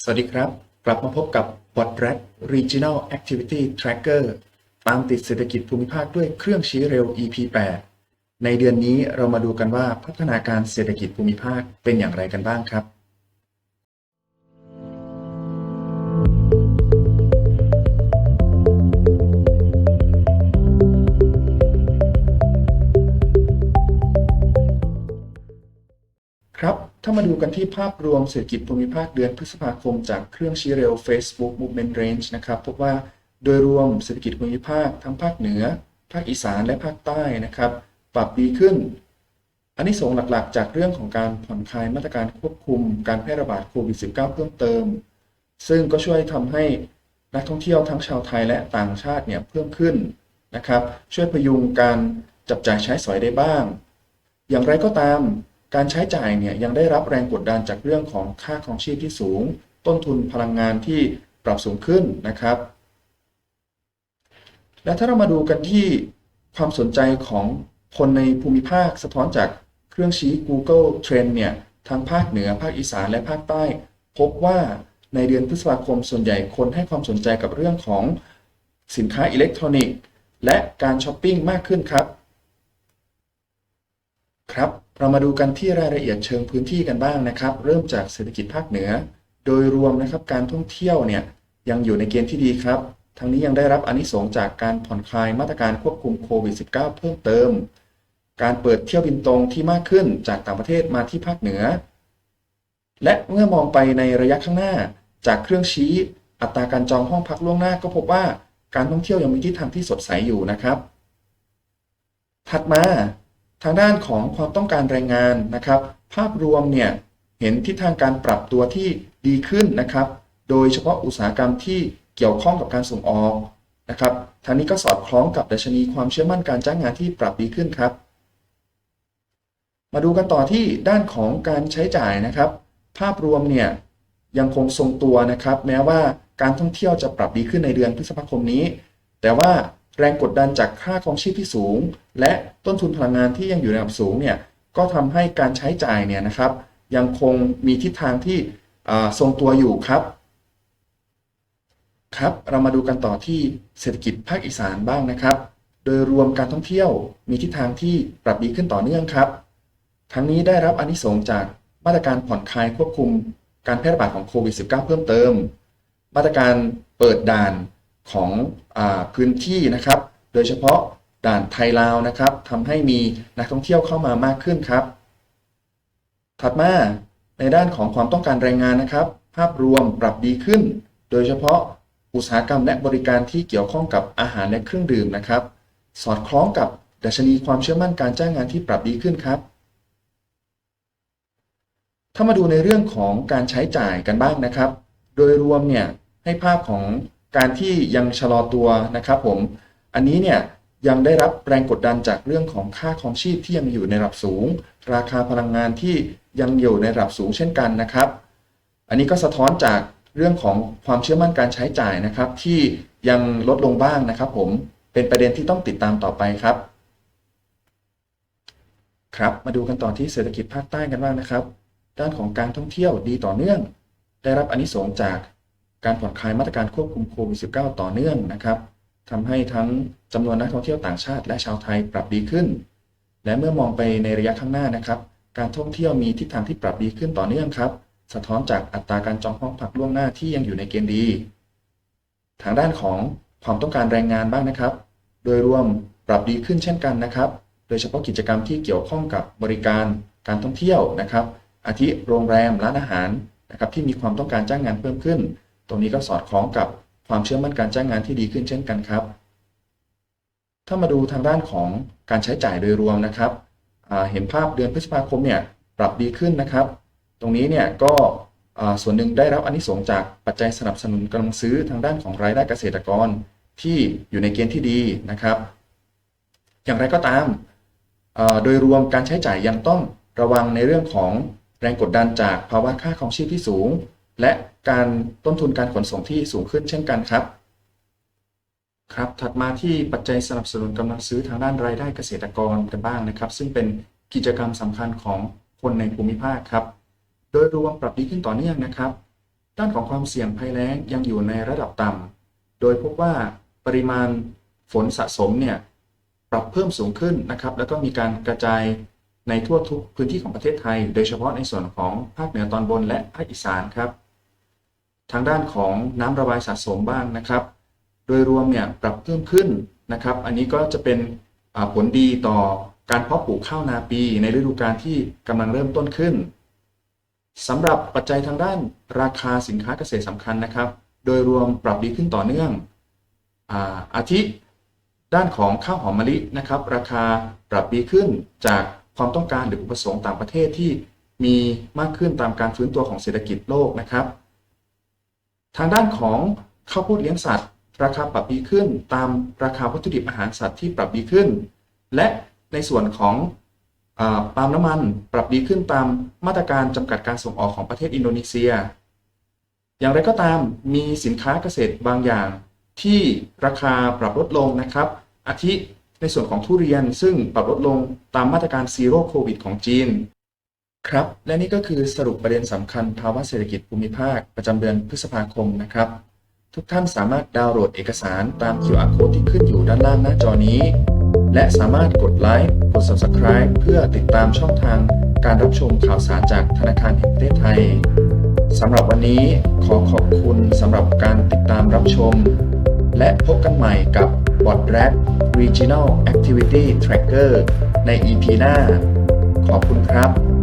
สวัสดีครับ กลับมาพบกับ w a t r a c Regional Activity Tracker ตามติดเศรษฐกิจภูมิภาคด้วยเครื่องชี้เร็ว EP 8ในเดือนนี้เรามาดูกันว่าพัฒนาการเศรษฐกิจภูมิภาคเป็นอย่างไรกันบ้างครับครับ ถ้ามาดูกันที่ภาพรวมเศรษฐกิจภูมิภาคเดือนพฤษภาคมจากเครื่องชี้เร็ว Facebook Movement Range นะครับพบว่าโดยรวมเศรษฐกิจภูมิภาคทั้งภาคเหนือ ภาคอีสานและภาคใต้นะครับ ปรับดีขึ้น อันนี้ส่งหลักๆ จากเรื่องของการผ่อนคลายมาตรการควบคุมการแพร่ระบาดโควิด -19 เพิ่มเติม ซึ่งก็ช่วยทำให้นักท่องเที่ยวทั้งชาวไทยและต่างชาติเนี่ยเพิ่มขึ้นนะครับ ช่วยพยุงการจับจ่ายใช้สอยได้บ้าง อย่างไรก็ตาม การใช้จ่ายเนี่ยยังได้รับแรงกดดันจากเรื่องของค่าครองชีพที่สูง ต้นทุนพลังงานที่ปรับสูงขึ้นนะครับ และถ้าเรามาดูกันที่ความสนใจของคนในภูมิภาคสะท้อนจากเครื่องชี้ Google Trend เนี่ยทั้งภาคเหนือ ภาคอีสานและภาคใต้ พบว่าในเดือนพฤษภาคมส่วนใหญ่คนให้ความสนใจกับเรื่องของสินค้าอิเล็กทรอนิกส์ และการช้อปปิ้งมากขึ้นครับ ครับ เรามาดูกันที่รายละเอียดเชิงพื้นที่กันบ้างนะครับ เริ่มจากเศรษฐกิจภาคเหนือ โดยรวมนะครับการท่องเที่ยวเนี่ยยังอยู่ในเกณฑ์ที่ดีครับ ทั้งนี้ยังได้รับอนิสงส์จากการผ่อนคลายมาตรการควบคุมโควิด -19 เพิ่มเติม การเปิดเที่ยวบินตรงที่มากขึ้นจากต่างประเทศมาที่ภาคเหนือ และเมื่อมองไปในระยะข้างหน้า จากเครื่องชี้ อัตราการจองห้องพักล่วงหน้าก็พบว่าการท่องเที่ยวยังมีทิศทางที่สดใสอยู่นะครับ ถัดมา ทางด้านของความต้องการแรงงานนะครับ ภาพรวมเนี่ยเห็นทิศทางการปรับตัวที่ดีขึ้นนะครับ โดยเฉพาะอุตสาหกรรมที่เกี่ยวข้องกับการส่งออกนะครับทางนี้ก็สอดคล้องกับดัชนีความเชื่อมั่นการจ้างงานที่ปรับดีขึ้นครับ มาดูกันต่อที่ด้านของการใช้จ่ายนะครับ ภาพรวมเนี่ยยังคงทรงตัวนะครับ แม้ว่าการท่องเที่ยวจะปรับดีขึ้นในเดือนพฤษภาคมนี้ แต่ว่า แรงกดดันจากค่าครองชีพที่สูง และต้นทุนพลังงานที่ยังอยู่ในระดับสูงเนี่ยก็ทำให้การใช้จ่ายเนี่ยนะครับ ยังคงมีทิศทางที่ทรงตัวอยู่ครับ ครับเรามาดูกันต่อที่เศรษฐกิจภาคอีสานบ้างนะครับ โดยรวมการท่องเที่ยวมีทิศทางที่ปรับดีขึ้นต่อเนื่องครับ ทั้งนี้ได้รับอนิสงจากมาตรการผ่อนคลายควบคุมการแพร่ระบาดของโควิด -19 เพิ่มเติม มาตรการเปิดด่าน ของอพื้นที่นะครับ โดยเฉพาะด่านไทยลาวนะครับทำให้มีนักท่องเที่ยวเข้ามามากขึ้นครับ ถัดมาในด้านของความต้องการแรงงานนะครับ ภาพรวมปรับดีขึ้น โดยเฉพาะอุตสาหกรรมและบริการที่เกี่ยวข้องกับอาหารและเครื่องดื่มนะครับ สอดคล้องกับดัชนีความเชื่อมั่นการจ้างงานที่ปรับดีขึ้นครับ ถ้ามาดูในเรื่องของการใช้จ่ายกันบ้างนะครับ โดยรวมเนี่ยให้ภาพของ การที่ยังชะลอตัวนะครับผมอันนี้เนี่ยยังได้รับแรงกดดันจากเรื่องของค่าครองชีพที่ยังอยู่ในระดับสูง ราคาพลังงานที่ยังอยู่ในระดับสูงเช่นกันนะครับ อันนี้ก็สะท้อนจากเรื่องของความเชื่อมั่นการใช้จ่ายนะครับ ที่ยังลดลงบ้างนะครับ ผมเป็นประเด็นที่ต้องติดตามต่อไปครับ ครับมาดูกันต่อที่เศรษฐกิจภาคใต้กันบ้างนะครับ ด้านของการท่องเที่ยวดีต่อเนื่อง ได้รับอนิสงส์จาก การผ่อนคลายมาตรการควบคุมโควิด -19 ต่อเนื่องนะครับทำให้ทั้งจำนวนนักท่องเที่ยวต่างชาติและชาวไทยปรับดีขึ้น และเมื่อมองไปในระยะข้างหน้านะครับ การท่องเที่ยวมีทิศทางที่ปรับดีขึ้นต่อเนื่องครับ สะท้อนจากอัตราการจองห้องพักล่วงหน้าที่ยังอยู่ในเกณฑ์ดี ทางด้านของความต้องการแรงงานบ้างนะครับ โดยรวมปรับดีขึ้นเช่นกันนะครับ โดยเฉพาะกิจกรรมที่เกี่ยวข้องกับบริการการท่องเที่ยวนะครับ อาทิโรงแรมร้านอาหารนะครับที่มีความต้องการจ้างงานเพิ่มขึ้น ตรงนี้ก็สอดคล้องกับความเชื่อมั่นการจ้างงานที่ดีขึ้นเช่นกันครับ ถ้ามาดูทางด้านของการใช้จ่ายโดยรวมนะครับ เห็นภาพเดือนพฤษภาคมเนี่ยปรับดีขึ้นนะครับ ตรงนี้เนี่ยก็ส่วนหนึ่งได้รับอนิสงจากปัจจัยสนับสนุนกำลังซื้อทางด้านของรายได้เกษตรกรที่อยู่ในเกณฑ์ที่ดีนะครับ อย่างไรก็ตามโดยรวมการใช้จ่ายยังต้องระวังในเรื่องของแรงกดดันจากภาวะค่าคองชีพที่สูง และ การต้นทุนการขนส่งที่สูงขึ้นเช่นกันครับ ครับ ถัดมาที่ปัจจัยสนับสนุนกำลังซื้อทางด้านรายได้เกษตรกรกันบ้างนะครับ ซึ่งเป็นกิจกรรมสำคัญของคนในภูมิภาคครับ โดยรวมปรับดีขึ้นต่อเนื่องนะครับ ด้านของความเสี่ยงภัยแล้งยังอยู่ในระดับต่ำโดยพบว่าปริมาณฝนสะสมเนี่ยปรับเพิ่มสูงขึ้นนะครับ แล้วก็มีการกระจายในทั่วทุกพื้นที่ของประเทศไทย โดยเฉพาะในส่วนของภาคเหนือตอนบนและภาคอีสานครับ ทางด้านของน้ำระบายสะสมบ้างนะครับ โดยรวมเนี่ยปรับเพิ่มขึ้นนะครับ อันนี้ก็จะเป็นผลดีต่อการเพาะปลูกข้าวนาปีในฤดูกาลที่กำลังเริ่มต้นขึ้นสำหรับปัจจัยทางด้านราคาสินค้าเกษตรสำคัญนะครับ โดยรวมปรับดีขึ้นต่อเนื่องอาอาทิด้านของข้าวหอมมะลินะครับ ราคาปรับดีขึ้นจากความต้องการหรืออุปสงค์ต่างประเทศที่มีมากขึ้นตามการฟื้นตัวของเศรษฐกิจโลกนะครับ ทางด้านของข้าวโพดเลี้ยงสัตว์ ราคาปรับดีขึ้น ตามราคาวัตถุดิบอาหารสัตว์ที่ปรับดีขึ้น และในส่วนของอปาล์มน้ำมันปรับดีขึ้นตามมาตรการจำกัดการส่งออกของประเทศอินโดนีเซีย อย่างไรก็ตามมีสินค้าเกษตรบางอย่างที่ราคาปรับลดลงนะครับ อาทิในส่วนของทุเรียนซึ่งปรับลดลงตามมาตรการซีโร่โควิดของจีน ครับ และนี่ก็คือสรุปประเด็นสำคัญภาวะเศรษฐกิจภูมิภาคประจำเดือนพฤษภาคมนะครับ ทุกท่านสามารถดาวน์โหลดเอกสารตาม QR code ที่ขึ้นอยู่ด้านล่างหน้าจอนี้ และสามารถกดไลค์กด Subscribe เพื่อติดตามช่องทางการรับชมข่าวสารจากธนาคารแห่งประเทศไทยสำหรับวันนี้ขอขอบคุณสำหรับการติดตามรับชม และพบกันใหม่กับ b o t r a t Regional Activity Tracker ใน EP หน้า ขอบคุณครับ